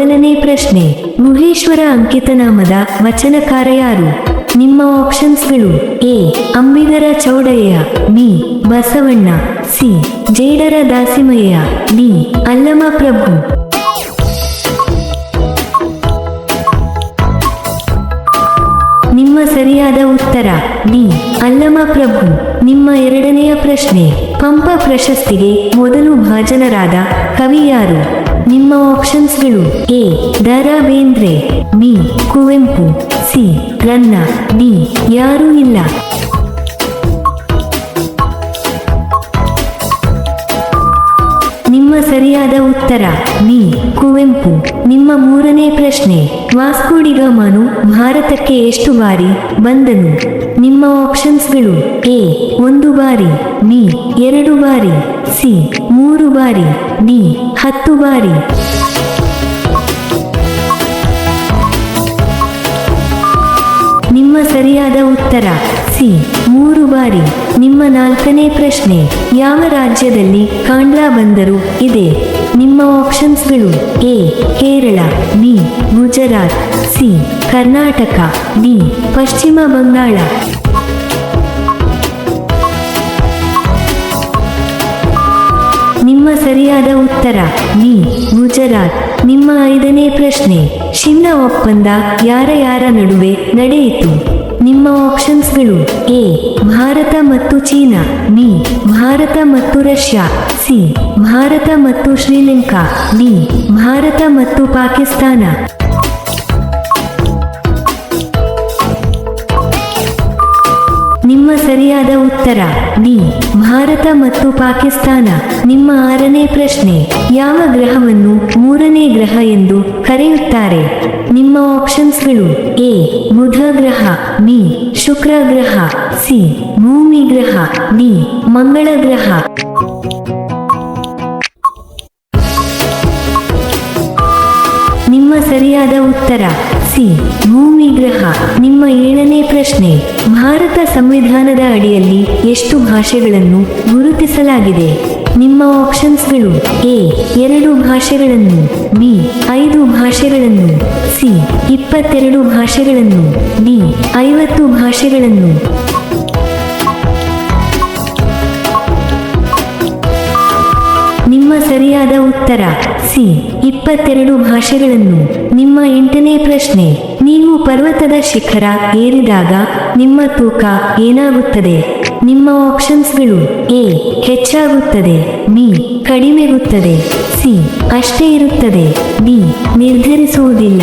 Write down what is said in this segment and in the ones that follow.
ಮೊದಲನೇ ಪ್ರಶ್ನೆ. ಗುಹೇಶ್ವರ ಅಂಕಿತನಾಮದ ವಚನಕಾರ ಯಾರು ನಿಮ್ಮ ಆಪ್ಷನ್ಸ್ಗಳು A. Ambigara Chowdaiah, B. Basavanna, C. Jedara Dasimayya, D. Allama Prabhu. ನಿಮ್ಮ ಸರಿಯಾದ ಉತ್ತರ, ಡಿ. ಅಲ್ಲಮ ಪ್ರಭು. ನಿಮ್ಮ ಎರಡನೆಯ ಪ್ರಶ್ನೆ. ಪಂಪ ಪ್ರಶಸ್ತಿಗೆ ಮೊದಲು ಭಾಜನರಾದ ಕವಿ ಯಾರು ನಿಮ್ಮ ಆಪ್ಷನ್ಸ್ಗಳು A Da Bendre B, Kuvempu, C, Ranna, D, ಯಾರೂ ಇಲ್ಲ. ನಿಮ್ಮ ಸರಿಯಾದ ಉತ್ತರ, ಬಿ, ಕುವೆಂಪು. ನಿಮ್ಮ ಮೂರನೇ ಪ್ರಶ್ನೆ. ವಾಸ್ಕೋಡಿಗಾಮನು ಭಾರತಕ್ಕೆ ಎಷ್ಟು ಬಾರಿ ಬಂದನು? ನಿಮ್ಮ ಆಪ್ಷನ್ಸ್ಗಳು ಎ, ಒಂದು ಬಾರಿ, ಬಿ, ಎರಡು ಬಾರಿ, ಸಿ, ಮೂರು ಬಾರಿ, ಡಿ, ಹತ್ತು ಬಾರಿ. ನಿಮ್ಮ ಸರಿಯಾದ ಉತ್ತರ, ಸಿ, ಮೂರು ಬಾರಿ. ನಿಮ್ಮ ನಾಲ್ಕನೇ ಪ್ರಶ್ನೆ, ಯಾವ ರಾಜ್ಯದಲ್ಲಿ ಕಾಂಡ್ಲಾ ಬಂದರು ಇದೆ? ನಿಮ್ಮ ಆಪ್ಷನ್ಸ್ಗಳು A, Kerala, B, Gujarat, C, Karnataka, D, Paschima Bangala. ನಿಮ್ಮ ಸರಿಯಾದ ಉತ್ತರ, ಬಿ, ಗುಜರಾತ್. ನಿಮ್ಮ ಐದನೇ ಪ್ರಶ್ನೆ, ಶಿನ್ನ ಒಪ್ಪಂದ ಯಾರ ಯಾರ ನಡುವೆ ನಡೆಯಿತು? ನಿಮ್ಮ ಆಪ್ಷನ್ಸ್ಗಳು ಎ ಭಾರತ ಮತ್ತು ಚೀನಾ ಬಿ ಭಾರತ ಮತ್ತು ರಷ್ಯಾ ಸಿ ಭಾರತ ಮತ್ತು ಶ್ರೀಲಂಕಾ ಡಿ ಭಾರತ ಮತ್ತು ಪಾಕಿಸ್ತಾನ. ಸರಿಯಾದ ಉತ್ತರ. ಡಿ ಭಾರತ ಮತ್ತು ಪಾಕಿಸ್ತಾನ. ನಿಮ್ಮ ಆರನೇ ಪ್ರಶ್ನೆ. ಯಾವ ಗ್ರಹವನ್ನು ಮೂರನೇ ಗ್ರಹ ಎಂದು ಕರೆಯುತ್ತಾರೆ? ನಿಮ್ಮ ಆಪ್ಷನ್ಸ್ಗಳು. ಎ. ಬುಧ ಗ್ರಹ. ಬಿ. ಶುಕ್ರ ಗ್ರಹ. ಸಿ. ಭೂಮಿ ಗ್ರಹ. ಡಿ. ಮಂಗಳ ಗ್ರಹ. ಸರಿಯಾದ ಉತ್ತರ. ಸಿ. ಭೂಮಿ ಗ್ರಹ. ನಿಮ್ಮ ಏಳನೇ ಪ್ರಶ್ನೆ. ಭಾರತ ಸಂವಿಧಾನದ ಅಡಿಯಲ್ಲಿ ಎಷ್ಟು ಭಾಷೆಗಳನ್ನು ಗುರುತಿಸಲಾಗಿದೆ? ನಿಮ್ಮ ಆಪ್ಷನ್ಸ್ಗಳು ಎ. ಎರಡು ಭಾಷೆಗಳನ್ನು, ಬಿ. ಐದು ಭಾಷೆಗಳನ್ನು, ಸಿ. ಇಪ್ಪತ್ತೆರಡು ಭಾಷೆಗಳನ್ನು, ಡಿ. ಐವತ್ತು ಭಾಷೆಗಳನ್ನು. ಸರಿಯಾದ ಉತ್ತರ. ಸಿ. ಇಪ್ಪತ್ತೆರಡು ಭಾಷೆಗಳನ್ನು. ನಿಮ್ಮ ಎಂಟನೇ ಪ್ರಶ್ನೆ. ನೀವು ಪರ್ವತದ ಶಿಖರ ಏರಿದಾಗ ನಿಮ್ಮ ತೂಕ ಏನಾಗುತ್ತದೆ? ನಿಮ್ಮ ಆಪ್ಷನ್ಸ್ಗಳು ಎ. ಹೆಚ್ಚಾಗುತ್ತದೆ. ಬಿ. ಕಡಿಮೆಗುತ್ತದೆ. ಸಿ. ಅಷ್ಟೇ ಇರುತ್ತದೆ. ಡಿ. ನಿರ್ಧರಿಸುವುದಿಲ್ಲ.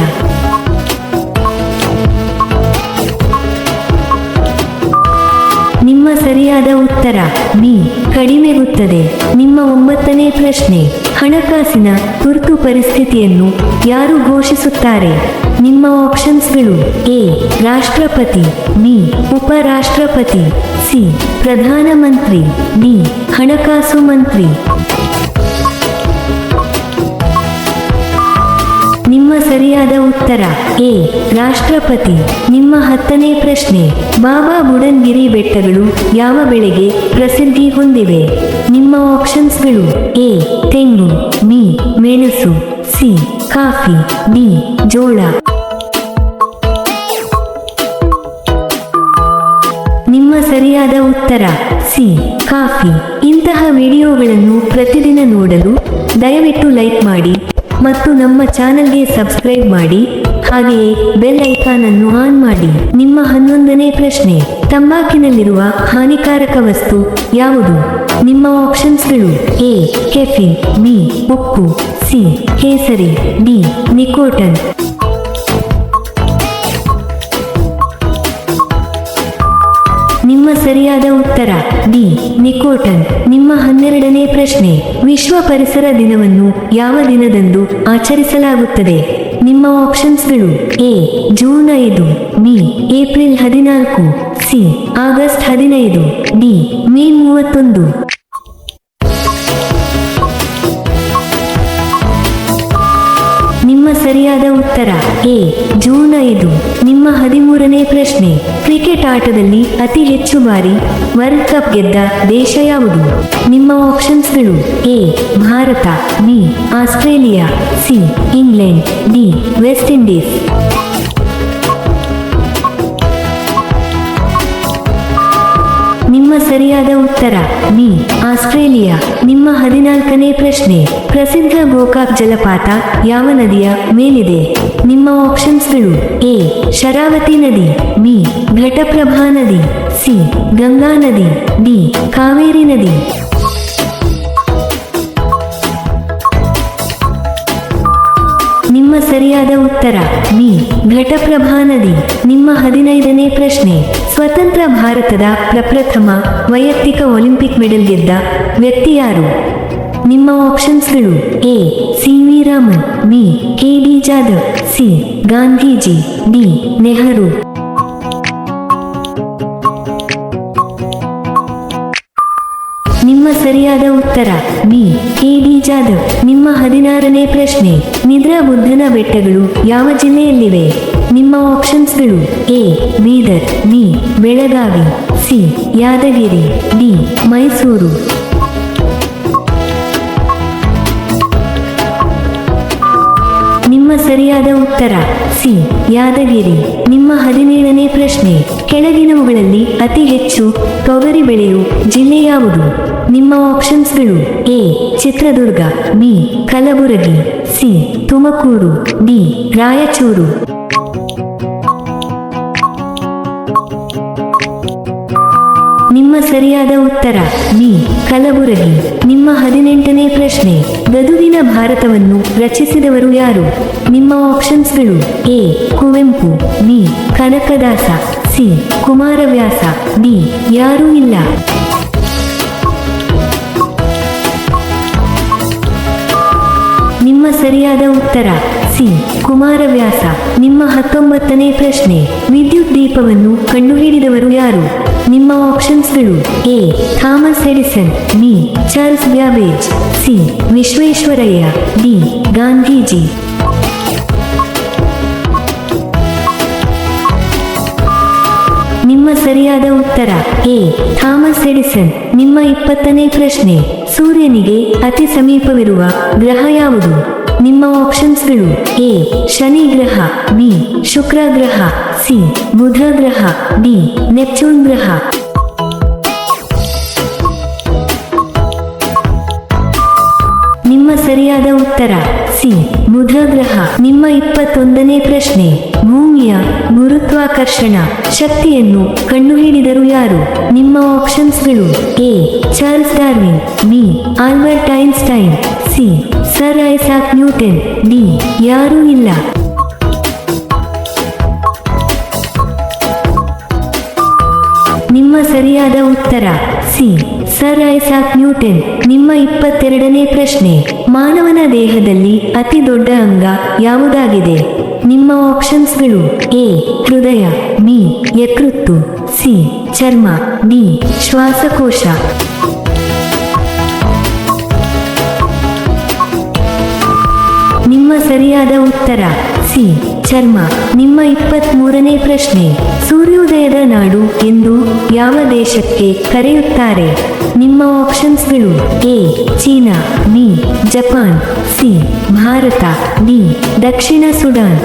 ನಿಮ್ಮ ಸರಿಯಾದ ಉತ್ತರ. ಬಿ. ಕಡಿಮೆಗುತ್ತದೆ. ನಿಮ್ಮ ಒಂಬತ್ತನೇ ಪ್ರಶ್ನೆ. ಹಣಕಾಸಿನ ತುರ್ತು ಪರಿಸ್ಥಿತಿಯನ್ನು ಯಾರು ಘೋಷಿಸುತ್ತಾರೆ? ನಿಮ್ಮ ಆಪ್ಷನ್ಸ್ಗಳು ಎ. ರಾಷ್ಟ್ರಪತಿ, ಬಿ. ಉಪರಾಷ್ಟ್ರಪತಿ, ಸಿ. ಪ್ರಧಾನಮಂತ್ರಿ, ಡಿ. ಹಣಕಾಸು ಮಂತ್ರಿ. ನಿಮ್ಮ ಸರಿಯಾದ ಉತ್ತರ. ಎ. ರಾಷ್ಟ್ರಪತಿ. ನಿಮ್ಮ ಹತ್ತನೇ ಪ್ರಶ್ನೆ. ಬಾಬಾ ಬುಡನ್ಗಿರಿ ಬೆಟ್ಟಗಳು ಯಾವ ಬೆಳೆಗೆ ಪ್ರಸಿದ್ಧಿ ಹೊಂದಿವೆ? ನಿಮ್ಮ ಆಪ್ಷನ್ಸ್ಗಳು. ಎ. ತೆಂಗು. ಬಿ. ಮೆಣಸು. ಸಿ. ಕಾಫಿ. ಡಿ. ಜೋಳ. ನಿಮ್ಮ ಸರಿಯಾದ ಉತ್ತರ. ಸಿ. ಕಾಫಿ. ಇಂತಹ ವಿಡಿಯೋಗಳನ್ನು ಪ್ರತಿದಿನ ನೋಡಲು ದಯವಿಟ್ಟು ಲೈಕ್ ಮಾಡಿ. ಮತ್ತು ನಮ್ಮ ಚಾನೆಲ್ಗೆ ಸಬ್ಸ್ಕ್ರೈಬ್ ಮಾಡಿ, ಹಾಗೆಯೇ ಬೆಲ್ ಐಕಾನ್ ಅನ್ನು ಆನ್ ಮಾಡಿ. ನಿಮ್ಮ ಹನ್ನೊಂದನೇ ಪ್ರಶ್ನೆ. ತಂಬಾಕಿನಲ್ಲಿರುವ ಹಾನಿಕಾರಕ ವಸ್ತು ಯಾವುದು? ನಿಮ್ಮ ಆಪ್ಷನ್ಸ್ಗಳು ಎ, ಕೆಫಿನ್, ಬಿ, ಉಪ್ಪು, ಸಿ, ಕೇಸರಿ, ಡಿ, ನಿಕೋಟನ್. ನಿಮ್ಮ ಸರಿಯಾದ ಉತ್ತರ. ಡಿ. ನಿಕೋಟನ್. ನಿಮ್ಮ ಹನ್ನೆರಡನೇ ಪ್ರಶ್ನೆ. ವಿಶ್ವ ಪರಿಸರ ದಿನವನ್ನು ಯಾವ ದಿನದಂದು ಆಚರಿಸಲಾಗುತ್ತದೆ? ನಿಮ್ಮ ಆಪ್ಷನ್ಸ್ಗಳು ಎ. ಜೂನ್ ಐದು, ಬಿ. ಏಪ್ರಿಲ್ ಹದಿನಾಲ್ಕು, ಸಿ. ಆಗಸ್ಟ್ ಹದಿನೈದು, ಡಿ. ಮೇ ಮೂವತ್ತೊಂದು. ನಿಮ್ಮ ಸರಿಯಾದ ಉತ್ತರ. ಎ. ಜೂನ್ ಐದು ನಿಮ್ಮ ಹದಿಮೂರನೇ ಪ್ರಶ್ನೆ. ಕ್ರಿಕೆಟ್ ಆಟದಲ್ಲಿ ಅತಿ ಹೆಚ್ಚು ಬಾರಿ ವರ್ಲ್ಡ್ ಕಪ್ ಗೆದ್ದ ದೇಶ ಯಾವುದು? ನಿಮ್ಮ ಆಪ್ಷನ್ಸ್ಗಳು A, Bharat, B, Australia, C, England, D, West Indies. ಸರಿಯಾದ ಉತ್ತರ. B Australia. ನಿಮ್ಮ ಹದಿನಾಲ್ಕನೇ ಪ್ರಶ್ನೆ. ಪ್ರಸಿದ್ಧ ಗೋಕಾಕ್ ಜಲಪಾತ ಯಾವ ನದಿಯ ಮೇಲಿದೆ? ನಿಮ್ಮ ಆಪ್ಷನ್ಸ್ಗಳು ಎ. ಶರಾವತಿ ನದಿ. ಬಿ ಘಟಪ್ರಭಾ ನದಿ. ಸಿ. ಗಂಗಾ ನದಿ. ಡಿ. ಕಾವೇರಿ ನದಿ. ನಿಮ್ಮ ಸರಿಯಾದ ಉತ್ತರ. ಬಿ ಘಟಪ್ರಭಾ ನದಿ. ನಿಮ್ಮ ಹದಿನೈದನೇ ಪ್ರಶ್ನೆ. ಸ್ವತಂತ್ರ ಭಾರತದ ಪ್ರಪ್ರಥಮ ವೈಯಕ್ತಿಕ ಒಲಿಂಪಿಕ್ ಮೆಡಲ್ ಗೆದ್ದ ವ್ಯಕ್ತಿ ಯಾರು? ನಿಮ್ಮ ಆಪ್ಷನ್ಸ್ಗಳು A, C V Raman, B, K D Jadhav, C, Gandhiji, D, Nehru. ಸರಿಯಾದ ಉತ್ತರ. ಬಿ. ಕೆ. ಡಿ ಜಾಧವ್. ನಿಮ್ಮ ಹದಿನಾರನೇ ಪ್ರಶ್ನೆ. ನಿದ್ರಾ ಬುದ್ಧನ ಬೆಟ್ಟಗಳು ಯಾವ ಜಿಲ್ಲೆಯಲ್ಲಿವೆ? ನಿಮ್ಮ ಆಪ್ಷನ್ಸ್ಗಳು A. Bidar, B. Belagavi, C. Yadgir, D. Mysuru. ಸರಿಯಾದ ಉತ್ತರ. ಸಿ. ಯಾದಗಿರಿ. ನಿಮ್ಮ ಹದಿನೇಳನೇ ಪ್ರಶ್ನೆ. ಕೆಳಗಿನವುಗಳಲ್ಲಿ ಅತಿ ಹೆಚ್ಚು ತೊಗರಿ ಬೆಳೆಯು ಜಿಲ್ಲೆ ಯಾವುದು? ನಿಮ್ಮ ಆಪ್ಷನ್ಸ್ಗಳು A. Chitradurga, B. Kalaburagi, C. Tumakuru, D. Raichur. ಸರಿಯಾದ ಉತ್ತರ. ಬಿ ಕಲಬುರಗಿ. ನಿಮ್ಮ ಹದಿನೆಂಟನೇ ಪ್ರಶ್ನೆ. ಗದುಗಿನ ಭಾರತವನ್ನು ರಚಿಸಿದವರು ಯಾರು? ನಿಮ್ಮ ಆಪ್ಷನ್ಸ್ಗಳು A. Kuvempu, B. Kanakadasa, C. Kumaravyasa, D. ಯಾರೂ ಇಲ್ಲ. ನಿಮ್ಮ ಸರಿಯಾದ ಉತ್ತರ. ಸಿ, ಕುಮಾರವ್ಯಾಸ, ನಿಮ್ಮ ಹತ್ತೊಂಬತ್ತನೇ ಪ್ರಶ್ನೆ. ವಿದ್ಯುತ್ ದೀಪವನ್ನು ಕಂಡುಹಿಡಿದವರು ಯಾರು? ನಿಮ್ಮ ಆಪ್ಷನ್ಸ್ಗಳು A, Thomas Edison, B, Charles Babbage, C, Visvesvaraya, D, Gandhiji. ನಿಮ್ಮ ಸರಿಯಾದ ಉತ್ತರ ಎ, ಥಾಮಸ್ ಎಡಿಸನ್. ನಿಮ್ಮ ಇಪ್ಪತ್ತನೇ ಪ್ರಶ್ನೆ, ಸೂರ್ಯನಿಗೆ ಅತಿ ಸಮೀಪವಿರುವ ಗ್ರಹ ಯಾವುದು? ನಿಮ್ಮ ಆಪ್ಷನ್ಸ್ಗಳು ಎ ಶನಿ ಗ್ರಹ ಬಿ ಶುಕ್ರ ಗ್ರಹ ಸಿ ಬುಧ ಗ್ರಹ ಡಿ ನೆಪ್ಚೂನ್ ಗ್ರಹ. ನಿಮ್ಮ ಸರಿಯಾದ ಉತ್ತರ ಸಿ ಬುಧ ಗ್ರಹ. ನಿಮ್ಮ ಇಪ್ಪತ್ತೊಂದನೇ ಪ್ರಶ್ನೆ, ಭೂಮಿಯ ಗುರುತ್ವಾಕರ್ಷಣ ಶಕ್ತಿಯನ್ನು ಕಂಡುಹಿಡಿದರು ಯಾರು? ನಿಮ್ಮ ಆಪ್ಷನ್ಸ್ಗಳು A Charles Darwin B Albert Einstein C sir Isaac Newton, ನೀ ಯಾರೂ ಇಲ್ಲ. ನಿಮ್ಮ ಸರಿಯಾದ ಉತ್ತರ, ಸಿ. ಸರ್ ಐಸಾಕ್ ನ್ಯೂಟನ್, ನಿಮ್ಮ ಇಪ್ಪತ್ತೆರಡನೇ ಪ್ರಶ್ನೆ. ಮಾನವನ ದೇಹದಲ್ಲಿ ಅತಿ ದೊಡ್ಡ ಅಂಗ ಯಾವುದಾಗಿದೆ? ನಿಮ್ಮ ಆಪ್ಷನ್ಸ್ಗಳು, ಎ. ಹೃದಯ, ಬಿ. ಯಕೃತ್ತು, ಸಿ. ಚರ್ಮ, ಡಿ. ಶ್ವಾಸಕೋಶ. ನಿಮ್ಮ ಸರಿಯಾದ ಉತ್ತರ. ಸಿ. ಚರ್ಮ. ನಿಮ್ಮ ಇಪ್ಪತ್ತ್ ಮೂರನೇ ಪ್ರಶ್ನೆ. ಸೂರ್ಯೋದಯದ ನಾಡು ಎಂದು ಯಾವ ದೇಶಕ್ಕೆ ಕರೆಯುತ್ತಾರೆ? ನಿಮ್ಮ ಆಪ್ಷನ್ಸ್ಗಳು A. China, B. Japan, C. Bharat, D. Dakshina Sudan.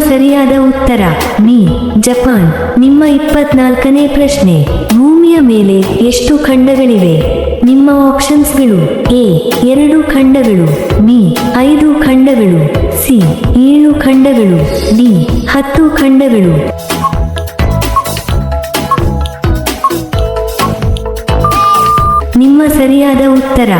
ಸರಿಯಾದ ಉತ್ತರ. ಮೀ, ಜಪಾನ್. ನಿಮ್ಮ ಇಪ್ಪತ್ನಾಲ್ಕನೇ ಪ್ರಶ್ನೆ. ಭೂಮಿಯ ಮೇಲೆ ಎಷ್ಟು ಖಂಡಗಳಿವೆ? ನಿಮ್ಮ ಆಪ್ಷನ್ಸ್ಗಳು ಎ, ಎರಡು ಖಂಡಗಳು ಬಿ ಐದು ಖಂಡಗಳು, ಸಿ, ಏಳು ಖಂಡಗಳು, ಡಿ, ಹತ್ತು ಖಂಡಗಳು. ನಿಮ್ಮ ಸರಿಯಾದ ಉತ್ತರ.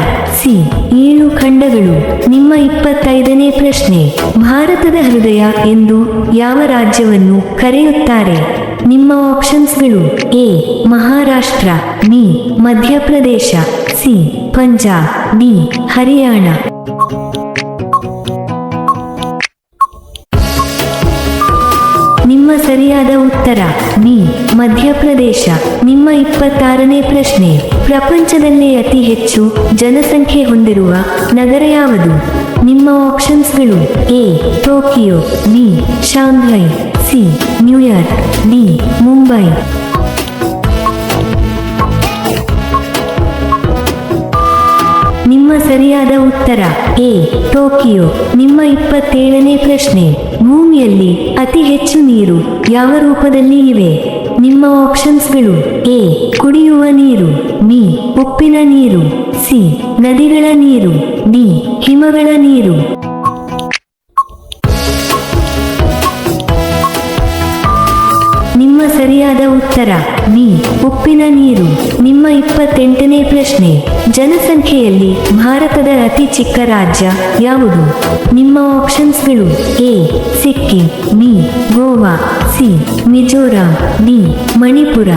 ಸಿ. ಏಳು ಖಂಡಗಳು. ನಿಮ್ಮ ಇಪ್ಪತ್ತೈದನೇ ಪ್ರಶ್ನೆ. ಭಾರತದ ಹೃದಯ ಎಂದು ಯಾವ ರಾಜ್ಯವನ್ನು ಕರೆಯುತ್ತಾರೆ? ನಿಮ್ಮ ಆಪ್ಷನ್ಸ್ಗಳು A. Maharashtra, B. Madhya Pradesh, C. Punjab, D. Haryana. ಸರಿಯಾದ ಉತ್ತರ. ಬಿ ಮಧ್ಯಪ್ರದೇಶ. ನಿಮ್ಮ ಇಪ್ಪತ್ತಾರನೇ ಪ್ರಶ್ನೆ. ಪ್ರಪಂಚದಲ್ಲೇ ಅತಿ ಹೆಚ್ಚು ಜನಸಂಖ್ಯೆ ಹೊಂದಿರುವ ನಗರ ಯಾವುದು? ನಿಮ್ಮ ಆಪ್ಷನ್ಸ್ಗಳು A. Tokyo, B. Shanghai, C. New York, D. Mumbai. ನಿಮ್ಮ ಸರಿಯಾದ ಉತ್ತರ ಎ. ಟೋಕಿಯೋ. ನಿಮ್ಮ ಇಪ್ಪತ್ತೇಳನೇ ಪ್ರಶ್ನೆ. ಭೂಮಿಯಲ್ಲಿ ಅತಿ ಹೆಚ್ಚು ನೀರು ಯಾವ ರೂಪದಲ್ಲಿ ಇವೆ? ನಿಮ್ಮ ಆಪ್ಷನ್ಸ್ಗಳು ಎ, ಕುಡಿಯುವ ನೀರು, ಬಿ, ಉಪ್ಪಿನ ನೀರು, ಸಿ, ನದಿಗಳ ನೀರು, ಡಿ, ಹಿಮಗಳ ನೀರು. ಸರಿಯಾದ ಉತ್ತರ. ಬಿ ಉಪ್ಪಿನ ನೀರು. ನಿಮ್ಮ ಇಪ್ಪತ್ತೆಂಟನೇ ಪ್ರಶ್ನೆ. ಜನಸಂಖ್ಯೆಯಲ್ಲಿ ಭಾರತದ ಅತಿ ಚಿಕ್ಕ ರಾಜ್ಯ ಯಾವುದು? ನಿಮ್ಮ ಆಪ್ಷನ್ಸ್ಗಳು A. Sikkim B Goa, C. Mizoram, D. Manipur.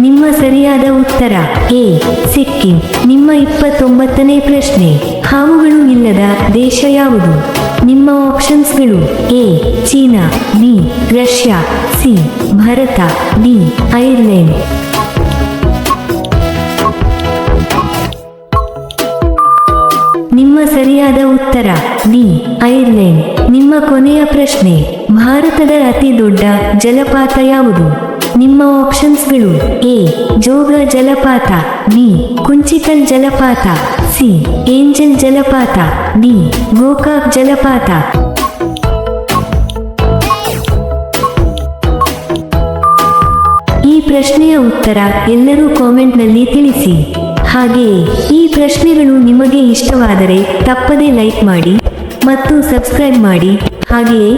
ನಿಮ್ಮ ಸರಿಯಾದ ಉತ್ತರ. ಎ. ಸಿಕ್ಕಿಂ. ನಿಮ್ಮ ಇಪ್ಪತ್ತೊಂಬತ್ತನೇ ಪ್ರಶ್ನೆ. ಹಾವುಗಳು ಇಲ್ಲದ ದೇಶ ಯಾವುದು? ನಿಮ್ಮ ಆಪ್ಷನ್ಸ್ಗಳು A, China, B, Russia, C, Bharat, D, Ireland. ನಿಮ್ಮ ಸರಿಯಾದ ಉತ್ತರ, ಡಿ, ಐರ್ಲೆಂಡ್. ನಿಮ್ಮ ಕೊನೆಯ ಪ್ರಶ್ನೆ ಭಾರತದ ಅತಿ ದೊಡ್ಡ ಜಲಪಾತ ಯಾವುದು? ನಿಮ್ಮ ಆಪ್ಷನ್ಸ್ಗಳು ಎ, ಜೋಗ ಜಲಪಾತ, ಬಿ ಕುಂಚಿಕಲ್ ಜಲಪಾತ, ಸಿ, ಏಂಜಲ್ ಜಲಪಾತ, ಡಿ, ಗೋಕಾಕ್ ಜಲಪಾತ. ಈ ಪ್ರಶ್ನೆಯ ಉತ್ತರ ಎಲ್ಲರೂ ಕಾಮೆಂಟ್ನಲ್ಲಿ ತಿಳಿಸಿ. ಹಾಗೆಯೇ ಈ ಪ್ರಶ್ನೆಗಳು ನಿಮಗೆ ಇಷ್ಟವಾದರೆ ತಪ್ಪದೇ ಲೈಕ್ ಮಾಡಿ ಮತ್ತು ಸಬ್ಸ್ಕ್ರೈಬ್ ಮಾಡಿ. ಹಾಗೆಯೇ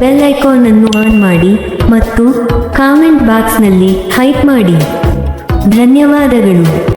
ಬೆಲ್ ಐಕಾನ್ ಅನ್ನು ಆನ್ ಮಾಡಿ ಮತ್ತು ಕಾಮೆಂಟ್ ಬಾಕ್ಸ್ನಲ್ಲಿ ಹೈಪ್ ಮಾಡಿ. ಧನ್ಯವಾದಗಳು.